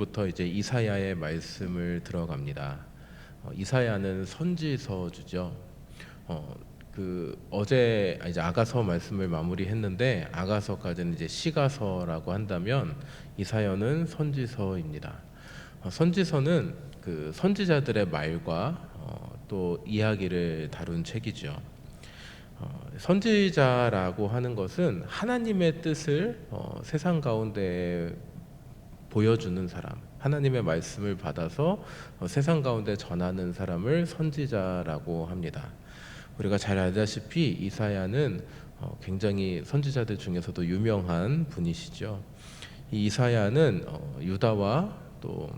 오늘부터 이제 이사야의 말씀을 들어갑니다. 어, 이사야는 선지서주죠. 어, 그 어제 이제 아가서 말씀을 마무리했는데 아가서까지는 이제 시가서라고 한다면 이사야는 선지서입니다. 어, 선지서는 그 선지자들의 말과 어, 또 이야기를 다룬 책이죠. 어, 선지자라고 하는 것은 하나님의 뜻을 어, 세상 가운데 보여주는 사람, 하나님의 말씀을 받아서 어, 세상 가운데 전하는 사람을 선지자라고 합니다. 우리가 잘 알다시피 이사야는 어, 굉장히 선지자들 중에서도 유명한 분이시죠. 이 이사야는 어, 유다와 또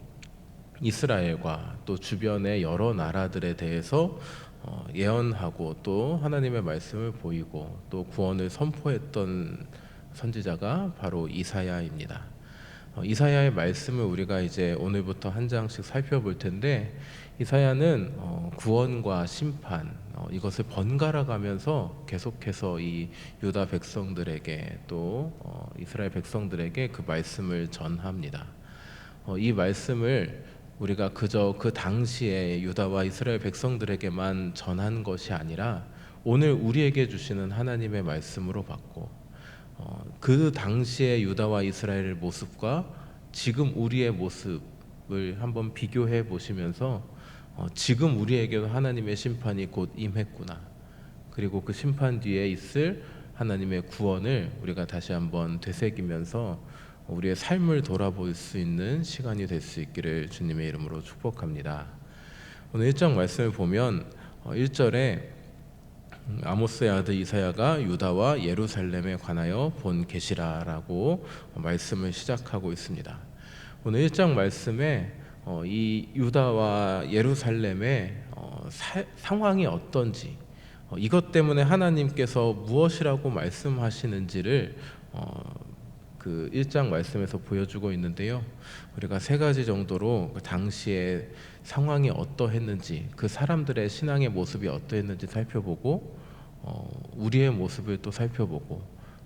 이스라엘과 또 주변의 여러 나라들에 대해서 어, 예언하고 또 하나님의 말씀을 보이고 또 구원을 선포했던 선지자가 바로 이사야입니다. 어, 이사야의 말씀을 우리가 이제 오늘부터 한 장씩 살펴볼 텐데 이사야는 어, 구원과 심판 어, 이것을 번갈아 가면서 계속해서 이 유다 백성들에게 또 어, 이스라엘 백성들에게 그 말씀을 전합니다. 어, 이 말씀을 우리가 그저 그 당시에 유다와 이스라엘 백성들에게만 전한 것이 아니라 오늘 우리에게 주시는 하나님의 말씀으로 받고 어, 그 당시의 유다와 이스라엘의 모습과 지금 우리의 모습을 한번 비교해 보시면서 어, 지금 우리에게도 하나님의 심판이 곧 임했구나. 그리고 그 심판 뒤에 있을 하나님의 구원을 우리가 다시 한번 되새기면서 우리의 삶을 돌아볼 수 있는 시간이 될 수 있기를 주님의 이름으로 축복합니다. 오늘 1장 말씀을 보면 1절에 아모스의 아들 이사야가 유다와 예루살렘에 관하여 본 계시라라고 말씀을 시작하고 있습니다. 오늘 1장 말씀에 어, 이 유다와 예루살렘의 어, 사, 상황이 어떤지 어, 이것 때문에 하나님께서 무엇이라고 말씀하시는지를 그 1장 말씀에서 보여주고 있는데요. 우리가 세 가지 정도로 그 당시의 상황이 어떠했는지 그 사람들의 신앙의 모습이 어떠했는지 살펴보고 어, 우리의 모습을 또 살펴보고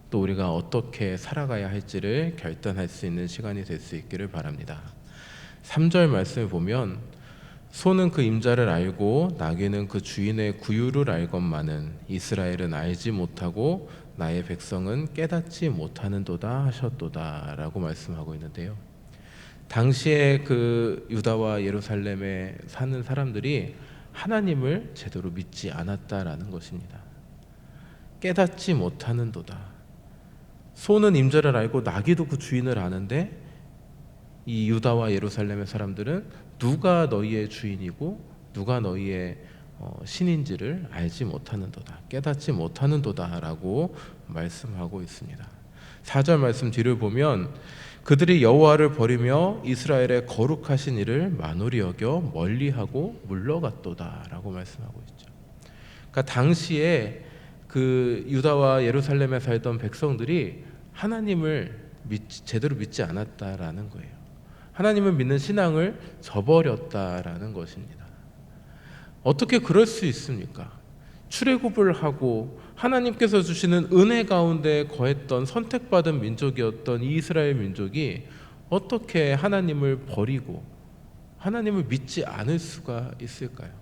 또 우리가 어떻게 살아가야 할지를 결단할 수 있는 시간이 될 수 있기를 바랍니다. 3절 말씀을 보면 소는 그 임자를 알고 나귀는 그 주인의 구유를 알건만은 이스라엘은 알지 못하고 나의 백성은 깨닫지 못하는도다 하셨도다라고 말씀하고 있는데요. 당시에 그 유다와 예루살렘에 사는 사람들이 하나님을 제대로 믿지 않았다라는 것입니다. 깨닫지 못하는도다. 소는 임자를 알고 나귀도 그 주인을 아는데 이 유다와 예루살렘의 사람들은 누가 너희의 주인이고 누가 너희의 어, 신인지를 알지 못하는도다 깨닫지 못하는도다라고 말씀하고 있습니다. 4절 말씀 뒤를 보면 그들이 여호와를 버리며 이스라엘의 거룩하신 이를 만홀히 여겨 멀리하고 물러갔도다라고 말씀하고 있죠. 그러니까 당시에 그 유다와 예루살렘에 살던 백성들이 하나님을 믿, 제대로 믿지 않았다라는 거예요. 하나님을 믿는 신앙을 저버렸다라는 것입니다. 어떻게 그럴 수 있습니까? 출애굽을 하고 하나님께서 주시는 은혜 가운데 거했던 선택받은 민족이었던 이 이스라엘 민족이 어떻게 하나님을 버리고 하나님을 믿지 않을 수가 있을까요?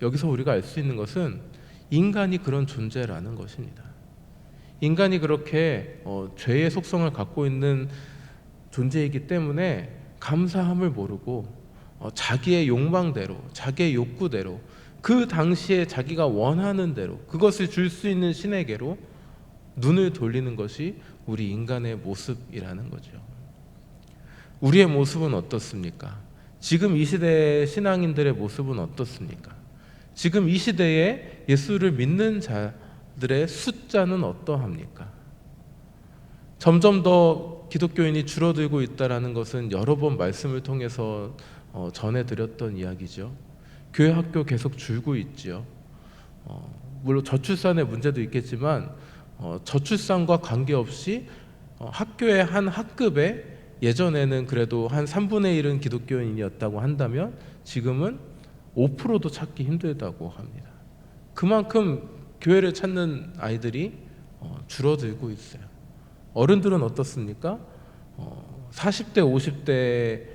여기서 우리가 알 수 있는 것은 인간이 그런 존재라는 것입니다. 인간이 그렇게 어, 죄의 속성을 갖고 있는 존재이기 때문에 감사함을 모르고 어, 자기의 욕망대로, 자기의 욕구대로 그 당시에 자기가 원하는 대로 그것을 줄 수 있는 신에게로 눈을 돌리는 것이 우리 인간의 모습이라는 거죠. 우리의 모습은 어떻습니까? 지금 이 시대의 신앙인들의 모습은 어떻습니까? 지금 이 시대에 예수를 믿는 자들의 숫자는 어떠합니까? 점점 더 기독교인이 줄어들고 있다라는 것은 여러 번 말씀을 통해서 어, 전해드렸던 이야기죠. 교회 학교 계속 줄고 있지요. 어, 물론 저출산의 문제도 있겠지만 어, 저출산과 관계없이 어, 학교의 한 학급에 예전에는 그래도 한 3분의 1은 기독교인이었다고 한다면 지금은 5%도 찾기 힘들다고 합니다. 그만큼 교회를 찾는 아이들이 어, 줄어들고 있어요. 어른들은 어떻습니까? 어, 40대, 50대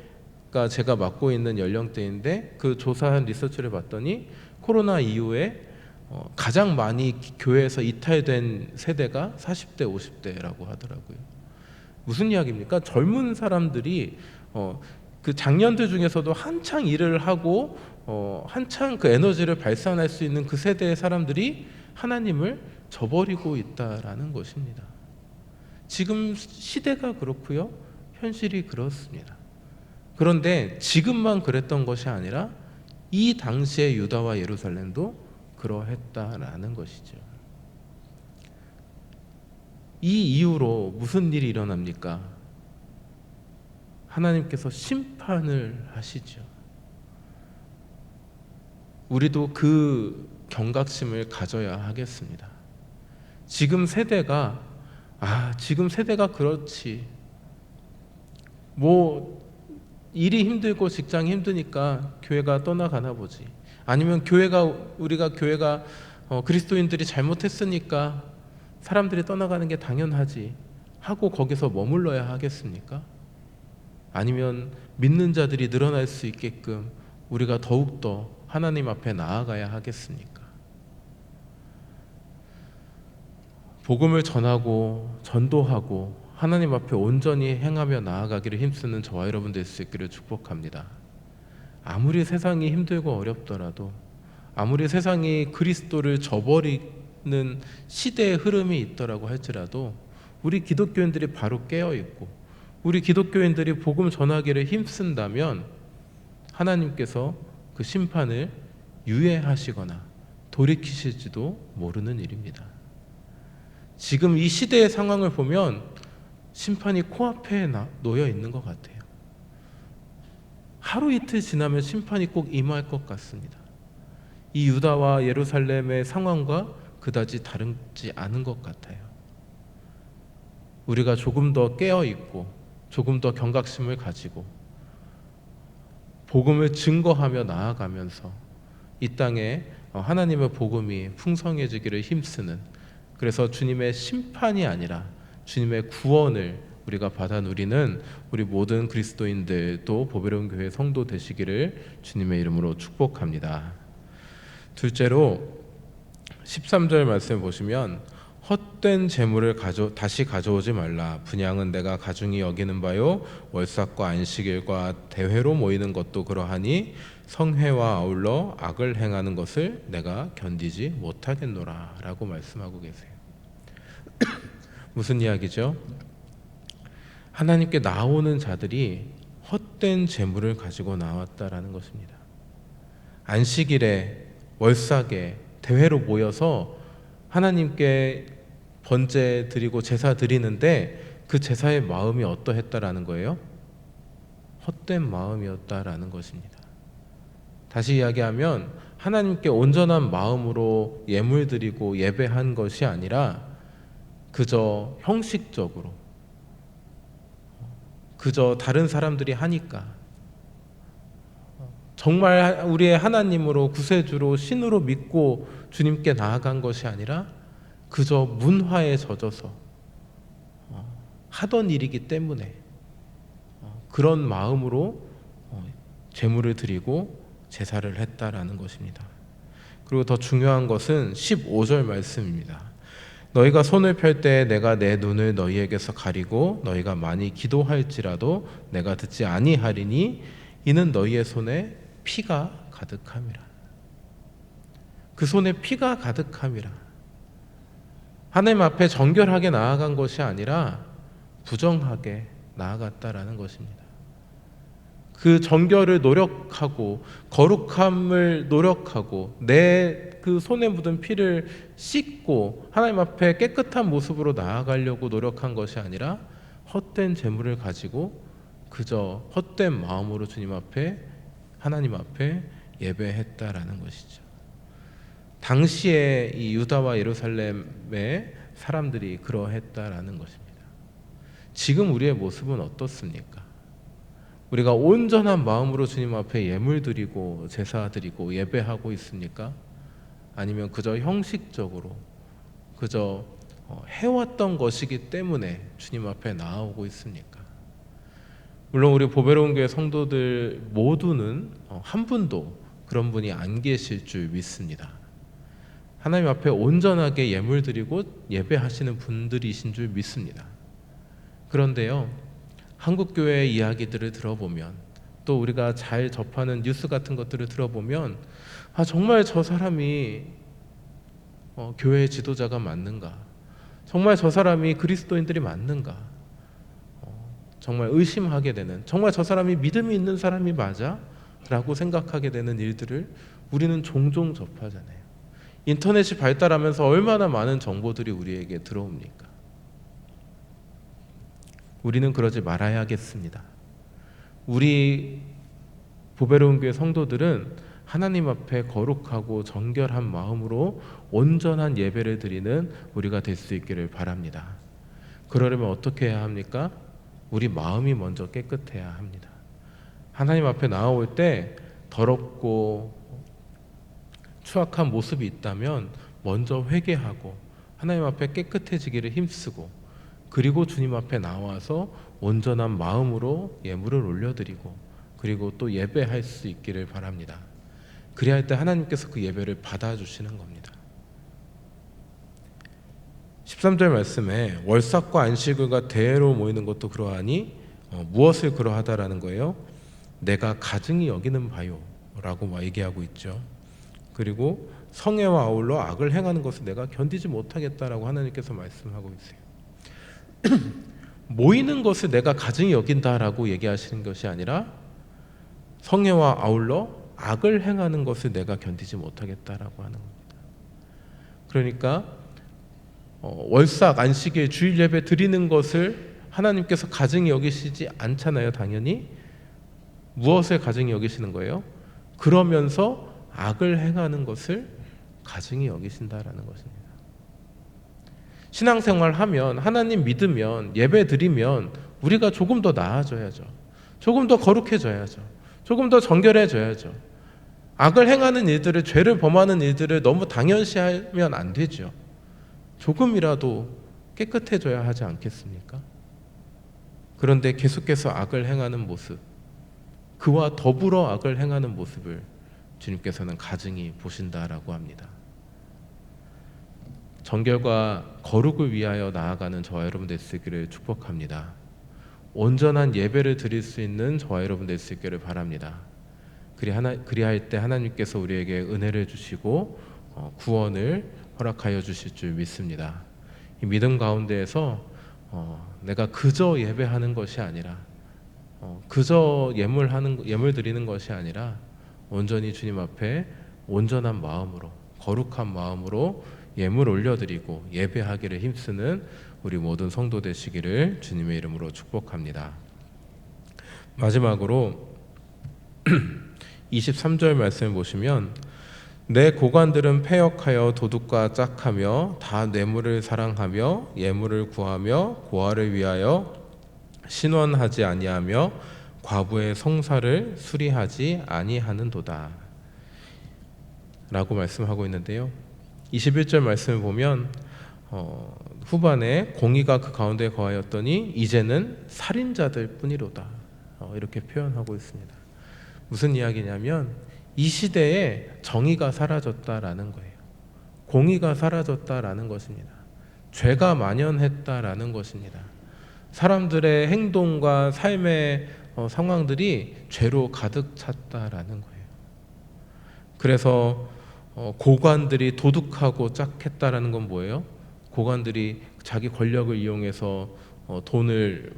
가 제가 맡고 있는 연령대인데 그 조사한 리서치를 봤더니 코로나 이후에 어, 가장 많이 기- 교회에서 이탈된 세대가 40대, 50대라고 하더라고요. 무슨 이야기입니까? 젊은 사람들이 어, 그 장년들 중에서도 한창 일을 하고 어, 한창 그 에너지를 발산할 수 있는 그 세대의 사람들이 하나님을 저버리고 있다라는 것입니다. 지금 시대가 그렇고요. 현실이 그렇습니다. 그런데 지금만 그랬던 것이 아니라 이 당시의 유다와 예루살렘도 그러했다라는 것이죠. 이 이후로 무슨 일이 일어납니까? 하나님께서 심판을 하시죠. 우리도 그 경각심을 가져야 하겠습니다. 지금 세대가 아, 지금 세대가 그렇지. 뭐 일이 힘들고 직장이 힘드니까 교회가 떠나가나 보지. 아니면 교회가 우리가 교회가 어, 그리스도인들이 잘못했으니까 사람들이 떠나가는 게 당연하지 하고 거기서 머물러야 하겠습니까? 아니면 믿는 자들이 늘어날 수 있게끔 우리가 더욱더 하나님 앞에 나아가야 하겠습니까? 복음을 전하고 전도하고 하나님 앞에 온전히 행하며 나아가기를 힘쓰는 저와 여러분 될 수 있기를 축복합니다. 아무리 세상이 힘들고 어렵더라도 아무리 세상이 그리스도를 저버리는 시대의 흐름이 있더라고 할지라도 우리 기독교인들이 바로 깨어 있고 우리 기독교인들이 복음 전하기를 힘쓴다면 하나님께서 그 심판을 유예하시거나 돌이키실지도 모르는 일입니다. 지금 이 시대의 상황을 보면 심판이 코앞에 나- 놓여 있는 것 같아요. 하루 이틀 지나면 심판이 꼭 임할 것 같습니다. 이 유다와 예루살렘의 상황과 그다지 다르지 않은 것 같아요. 우리가 조금 더 깨어 있고 조금 더 경각심을 가지고 복음을 증거하며 나아가면서 이 땅에 어, 하나님의 복음이 풍성해지기를 힘쓰는 그래서 주님의 심판이 아니라 주님의 구원을 우리가 받아 누리는 우리 모든 그리스도인들도 보배로운 교회 성도 되시기를 주님의 이름으로 축복합니다. 둘째로 13절 말씀 보시면 헛된 재물을 가져 다시 가져오지 말라 분양은 내가 가중히 여기는 바요 월삭과 안식일과 대회로 모이는 것도 그러하니 성회와 아울러 악을 행하는 것을 내가 견디지 못하겠노라 라고 말씀하고 계세요. 무슨 이야기죠? 하나님께 나오는 자들이 헛된 재물을 가지고 나왔다라는 것입니다. 안식일에 월삭에 대회로 모여서 하나님께 번제 드리고 제사 드리는데 그 제사의 마음이 어떠했다라는 거예요? 헛된 마음이었다라는 것입니다. 다시 이야기하면 하나님께 온전한 마음으로 예물 드리고 예배한 것이 아니라 그저 형식적으로 그저 다른 사람들이 하니까 정말 우리의 하나님으로 구세주로 신으로 믿고 주님께 나아간 것이 아니라 그저 문화에 젖어서 어, 하던 일이기 때문에 어, 그런 마음으로 어, 제물을 드리고 제사를 했다라는 것입니다. 그리고 더 중요한 것은 15절 말씀입니다. 너희가 손을 펼 때 내가 내 눈을 너희에게서 가리고 너희가 많이 기도할지라도 내가 듣지 아니하리니 이는 너희의 손에 피가 가득함이라. 그 손에 피가 가득함이라. 하나님 앞에 정결하게 나아간 것이 아니라 부정하게 나아갔다라는 것입니다. 그 정결을 노력하고 거룩함을 노력하고 내 그 손에 묻은 피를 씻고 하나님 앞에 깨끗한 모습으로 나아가려고 노력한 것이 아니라 헛된 재물을 가지고 그저 헛된 마음으로 주님 앞에 하나님 앞에 예배했다라는 것이죠. 당시에 이 유다와 예루살렘의 사람들이 그러했다라는 것입니다. 지금 우리의 모습은 어떻습니까? 우리가 온전한 마음으로 주님 앞에 예물 드리고 제사 드리고 예배하고 있습니까? 아니면 그저 형식적으로 그저 어, 해왔던 것이기 때문에 주님 앞에 나아오고 있습니까? 물론 우리 보배로운 교회 성도들 모두는 어, 한 분도 그런 분이 안 계실 줄 믿습니다. 하나님 앞에 온전하게 예물 드리고 예배하시는 분들이신 줄 믿습니다. 그런데요, 한국 교회의 이야기들을 들어보면 또 우리가 잘 접하는 뉴스 같은 것들을 들어보면 아 정말 저 사람이 어, 교회 지도자가 맞는가? 정말 저 사람이 그리스도인들이 맞는가? 어, 정말 의심하게 되는 정말 저 사람이 믿음이 있는 사람이 맞아? 라고 생각하게 되는 일들을 우리는 종종 접하잖아요. 인터넷이 발달하면서 얼마나 많은 정보들이 우리에게 들어옵니까? 우리는 그러지 말아야겠습니다. 우리 보배로운 교회 성도들은 하나님 앞에 거룩하고 정결한 마음으로 온전한 예배를 드리는 우리가 될 수 있기를 바랍니다. 그러려면 어떻게 해야 합니까? 우리 마음이 먼저 깨끗해야 합니다. 하나님 앞에 나올 때 더럽고 추악한 모습이 있다면 먼저 회개하고 하나님 앞에 깨끗해지기를 힘쓰고 그리고 주님 앞에 나와서 온전한 마음으로 예물을 올려드리고 그리고 또 예배할 수 있기를 바랍니다. 그래야 할때 하나님께서 그 예배를 받아주시는 겁니다. 13절 말씀에 월삭과 안식일과 대회로 모이는 것도 그러하니 어, 무엇을 그러하다라는 거예요? 내가 가증히 여기는 바요라고 막 얘기하고 있죠. 그리고 성애와 아울러 악을 행하는 것을 내가 견디지 못하겠다라고 하나님께서 말씀하고 있어요. 모이는 것을 내가 가증히 여긴다라고 얘기하시는 것이 아니라 성애와 아울러 악을 행하는 것을 내가 견디지 못하겠다라고 하는 겁니다. 그러니까 어, 월삭 안식일 주일 예배 드리는 것을 하나님께서 가증히 여기시지 않잖아요, 당연히. 무엇을 가증히 여기시는 거예요? 그러면서 악을 행하는 것을 가증히 여기신다라는 것입니다. 신앙생활 하면 하나님 믿으면 예배 드리면 우리가 조금 더 나아져야죠. 조금 더 거룩해져야죠. 조금 더 정결해져야죠. 악을 행하는 일들을 죄를 범하는 일들을 너무 당연시하면 안 되죠. 조금이라도 깨끗해져야 하지 않겠습니까? 그런데 계속해서 악을 행하는 모습, 그와 더불어 악을 행하는 모습을 주님께서는 가증히 보신다라고 합니다. 정결과 거룩을 위하여 나아가는 저와 여러분 있기를 축복합니다. 온전한 예배를 드릴 수 있는 저와 여러분 될 수 있기를 바랍니다. 그리 하나 그리할 때 하나님께서 우리에게 은혜를 주시고 어, 구원을 허락하여 주실 줄 믿습니다. 이 믿음 가운데에서 어, 내가 그저 예배하는 것이 아니라 어, 그저 예물하는 예물 드리는 것이 아니라 온전히 주님 앞에 온전한 마음으로 거룩한 마음으로 예물 올려드리고 예배하기를 힘쓰는 우리 모든 성도 되시기를 주님의 이름으로 축복합니다. 마지막으로 23절 말씀을 보시면 내 고관들은 패역하여 도둑과 짝하며 다 뇌물을 사랑하며 예물을 구하며 고아를 위하여 신원하지 아니하며 과부의 성사를 수리하지 아니하는도다. 라고 말씀하고 있는데요. 21절 말씀을 보면 어, 후반에 공의가 그 가운데 거하였더니 이제는 살인자들 뿐이로다. 어, 이렇게 표현하고 있습니다. 무슨 이야기냐면 이 시대에 정의가 사라졌다라는 거예요. 공의가 사라졌다라는 것입니다. 죄가 만연했다라는 것입니다. 사람들의 행동과 삶의 어, 상황들이 죄로 가득 찼다라는 거예요. 그래서 어, 고관들이 도둑하고 짝했다라는 건 뭐예요? 고관들이 자기 권력을 이용해서 어, 돈을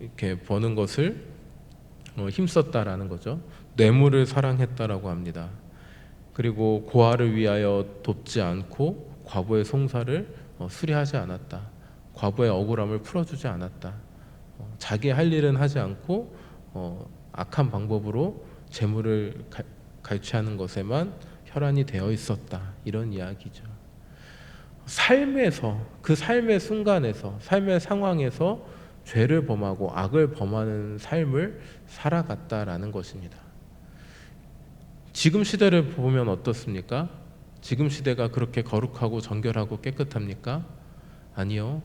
이렇게 버는 것을 어, 힘썼다라는 거죠. 뇌물을 사랑했다라고 합니다. 그리고 고아를 위하여 돕지 않고 과부의 송사를 어, 수리하지 않았다. 과부의 억울함을 풀어주지 않았다. 어, 자기 할 일은 하지 않고 어, 악한 방법으로 재물을 가, 갈취하는 것에만 혈안이 되어 있었다. 이런 이야기죠. 삶에서 그 삶의 순간에서 삶의 상황에서 죄를 범하고 악을 범하는 삶을 살아갔다라는 것입니다. 지금 시대를 보면 어떻습니까? 지금 시대가 그렇게 거룩하고 정결하고 깨끗합니까? 아니요.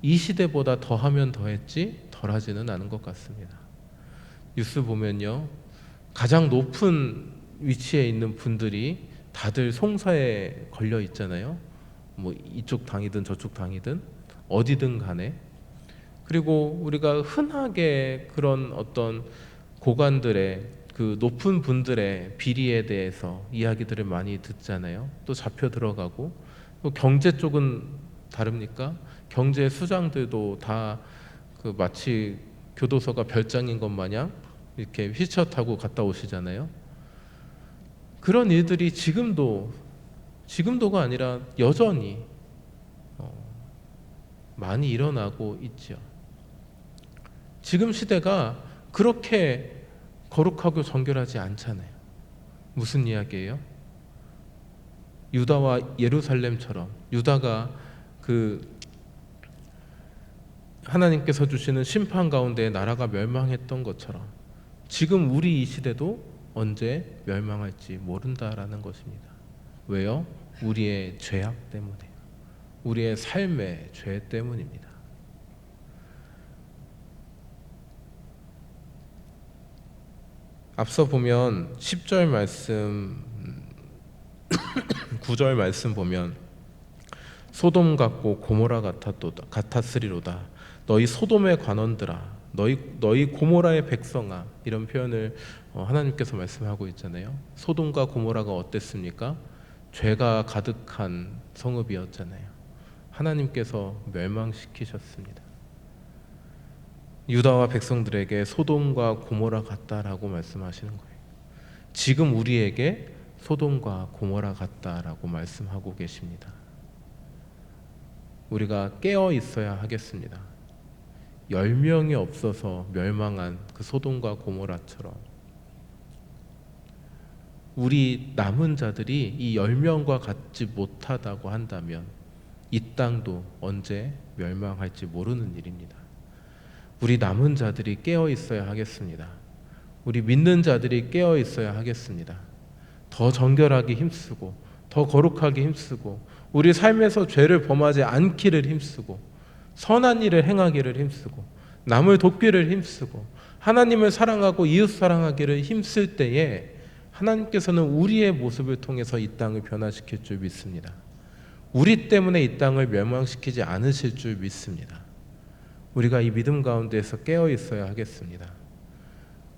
이 시대보다 더하면 더했지 덜하지는 않은 것 같습니다. 뉴스 보면요. 가장 높은 위치에 있는 분들이 다들 송사에 걸려 있잖아요. 뭐 이쪽 당이든 저쪽 당이든 어디든 간에 그리고 우리가 흔하게 그런 어떤 고관들의 그 높은 분들의 비리에 대해서 이야기들을 많이 듣잖아요. 또 잡혀 들어가고 또 경제 쪽은 다릅니까? 경제 수장들도 다 그 마치 교도소가 별장인 것 마냥 이렇게 휘쳐 타고 갔다 오시잖아요. 그런 일들이 지금도 지금도가 아니라 여전히 어, 많이 일어나고 있죠. 지금 시대가 그렇게 거룩하고 정결하지 않잖아요. 무슨 이야기예요? 유다와 예루살렘처럼 유다가 그 하나님께서 주시는 심판 가운데 나라가 멸망했던 것처럼 지금 우리 이 시대도 언제 멸망할지 모른다라는 것입니다. 왜요? 우리의 죄악 때문에 우리의 삶의 죄 때문입니다. 앞서 보면 10절 말씀 9절 말씀 보면 소돔 같고 고모라 같았도다 같았으리로다 너희 소돔의 관원들아 너희 너희 고모라의 백성아 이런 표현을 어, 하나님께서 말씀하고 있잖아요. 소돔과 고모라가 어땠습니까? 죄가 가득한 성읍이었잖아요. 하나님께서 멸망시키셨습니다. 유다와 백성들에게 소돔과 고모라 같다라고 말씀하시는 거예요. 지금 우리에게 소돔과 고모라 같다라고 말씀하고 계십니다. 우리가 깨어 있어야 하겠습니다. 열 명이 없어서 멸망한 그 소돔과 고모라처럼 우리 남은 자들이 이 열 명과 같지 못하다고 한다면 이 땅도 언제 멸망할지 모르는 일입니다. 우리 남은 자들이 깨어 있어야 하겠습니다. 우리 믿는 자들이 깨어 있어야 하겠습니다. 더 정결하게 힘쓰고 더 거룩하게 힘쓰고 우리 삶에서 죄를 범하지 않기를 힘쓰고 선한 일을 행하기를 힘쓰고 남을 돕기를 힘쓰고 하나님을 사랑하고 이웃 사랑하기를 힘쓸 때에 하나님께서는 우리의 모습을 통해서 이 땅을 변화시킬 줄 믿습니다. 우리 때문에 이 땅을 멸망시키지 않으실 줄 믿습니다. 우리가 이 믿음 가운데에서 깨어 있어야 하겠습니다.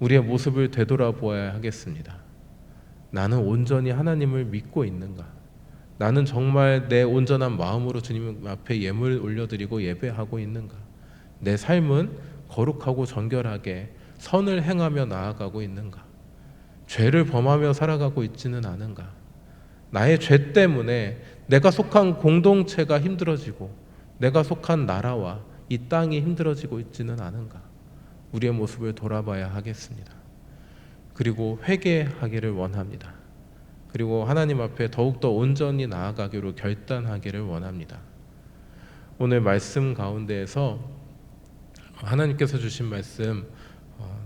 우리의 모습을 되돌아보아야 하겠습니다. 나는 온전히 하나님을 믿고 있는가? 나는 정말 내 온전한 마음으로 주님 앞에 예물 올려드리고 예배하고 있는가? 내 삶은 거룩하고 정결하게 선을 행하며 나아가고 있는가? 죄를 범하며 살아가고 있지는 않은가? 나의 죄 때문에 내가 속한 공동체가 힘들어지고 내가 속한 나라와 이 땅이 힘들어지고 있지는 않은가? 우리의 모습을 돌아봐야 하겠습니다. 그리고 회개하기를 원합니다. 그리고 하나님 앞에 더욱더 온전히 나아가기로 결단하기를 원합니다. 오늘 말씀 가운데에서 하나님께서 주신 말씀 어,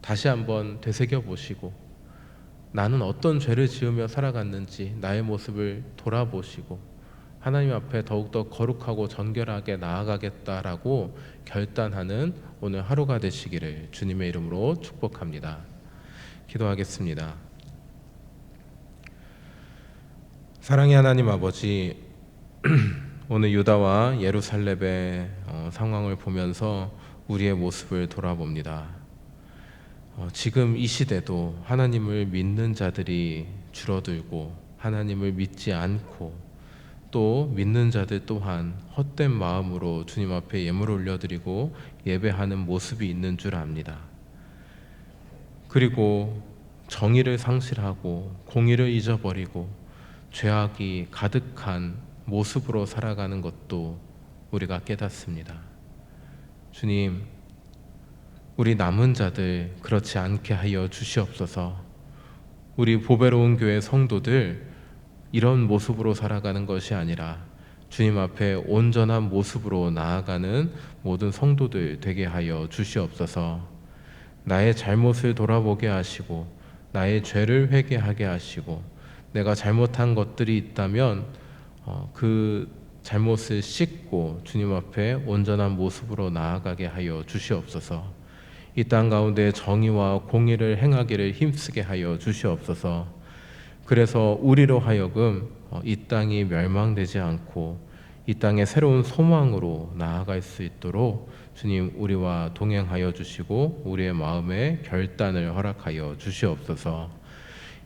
다시 한번 되새겨 보시고 나는 어떤 죄를 지으며 살아갔는지 나의 모습을 돌아보시고 하나님 앞에 더욱더 거룩하고 정결하게 나아가겠다라고 결단하는 오늘 하루가 되시기를 주님의 이름으로 축복합니다. 기도하겠습니다. 사랑의 하나님 아버지, 오늘 유다와 예루살렘의 어, 상황을 보면서 우리의 모습을 돌아봅니다. 어, 지금 이 시대도 하나님을 믿는 자들이 줄어들고 하나님을 믿지 않고 또 믿는 자들 또한 헛된 마음으로 주님 앞에 예물 올려드리고 예배하는 모습이 있는 줄 압니다. 그리고 정의를 상실하고 공의를 잊어버리고 죄악이 가득한 모습으로 살아가는 것도 우리가 깨닫습니다. 주님, 우리 남은 자들 그렇지 않게 하여 주시옵소서. 우리 보배로운 교회 성도들 이런 모습으로 살아가는 것이 아니라 주님 앞에 온전한 모습으로 나아가는 모든 성도들 되게 하여 주시옵소서. 나의 잘못을 돌아보게 하시고 나의 죄를 회개하게 하시고 내가 잘못한 것들이 있다면 어, 그 잘못을 씻고 주님 앞에 온전한 모습으로 나아가게 하여 주시옵소서. 이 땅 가운데 정의와 공의를 행하기를 힘쓰게 하여 주시옵소서. 그래서 우리로 하여금 어, 이 땅이 멸망되지 않고 이 땅의 새로운 소망으로 나아갈 수 있도록 주님 우리와 동행하여 주시고 우리의 마음에 결단을 허락하여 주시옵소서.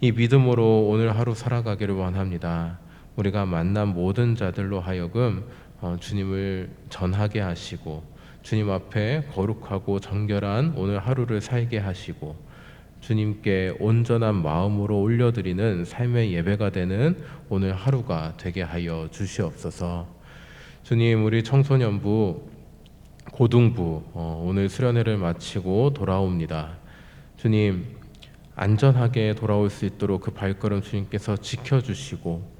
이 믿음으로 오늘 하루 살아가기를 원합니다. 우리가 만난 모든 자들로 하여금 어, 주님을 전하게 하시고 주님 앞에 거룩하고 정결한 오늘 하루를 살게 하시고 주님께 온전한 마음으로 올려드리는 삶의 예배가 되는 오늘 하루가 되게 하여 주시옵소서. 주님, 우리 청소년부, 고등부 어, 오늘 수련회를 마치고 돌아옵니다. 주님, 안전하게 돌아올 수 있도록 그 발걸음 주님께서 지켜주시고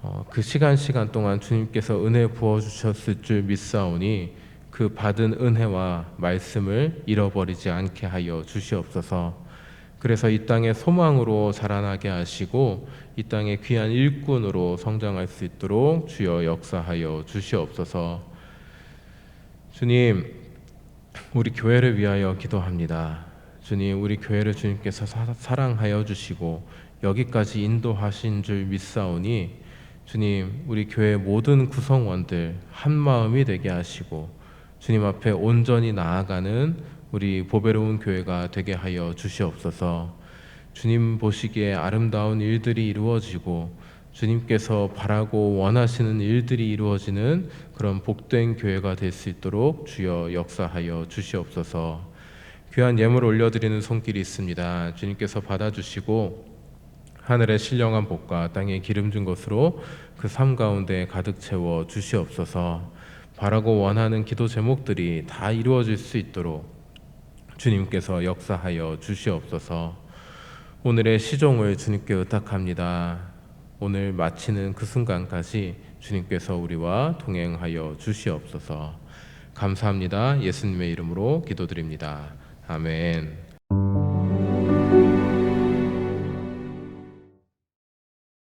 어, 그 시간 시간 동안 주님께서 은혜 부어 주셨을 줄 믿사오니 그 받은 은혜와 말씀을 잃어버리지 않게 하여 주시옵소서. 그래서 이 땅의 소망으로 자라나게 하시고 이 땅의 귀한 일꾼으로 성장할 수 있도록 주여 역사하여 주시옵소서. 주님, 우리 교회를 위하여 기도합니다. 주님, 우리 교회를 주님께서 사, 사랑하여 주시고 여기까지 인도하신 줄 믿사오니 주님, 우리 교회 모든 구성원들 한 마음이 되게 하시고 주님 앞에 온전히 나아가는 우리 보배로운 교회가 되게 하여 주시옵소서. 주님 보시기에 아름다운 일들이 이루어지고 주님께서 바라고 원하시는 일들이 이루어지는 그런 복된 교회가 될 수 있도록 주여 역사하여 주시옵소서. 귀한 예물 올려드리는 손길이 있습니다. 주님께서 받아주시고 하늘의 신령한 복과 땅에 기름진 것으로 그 삶 가운데 가득 채워 주시옵소서. 바라고 원하는 기도 제목들이 다 이루어질 수 있도록 주님께서 역사하여 주시옵소서. 오늘의 시종을 주님께 의탁합니다. 오늘 마치는 그 순간까지 주님께서 우리와 동행하여 주시옵소서. 감사합니다. 예수님의 이름으로 기도드립니다. 아멘.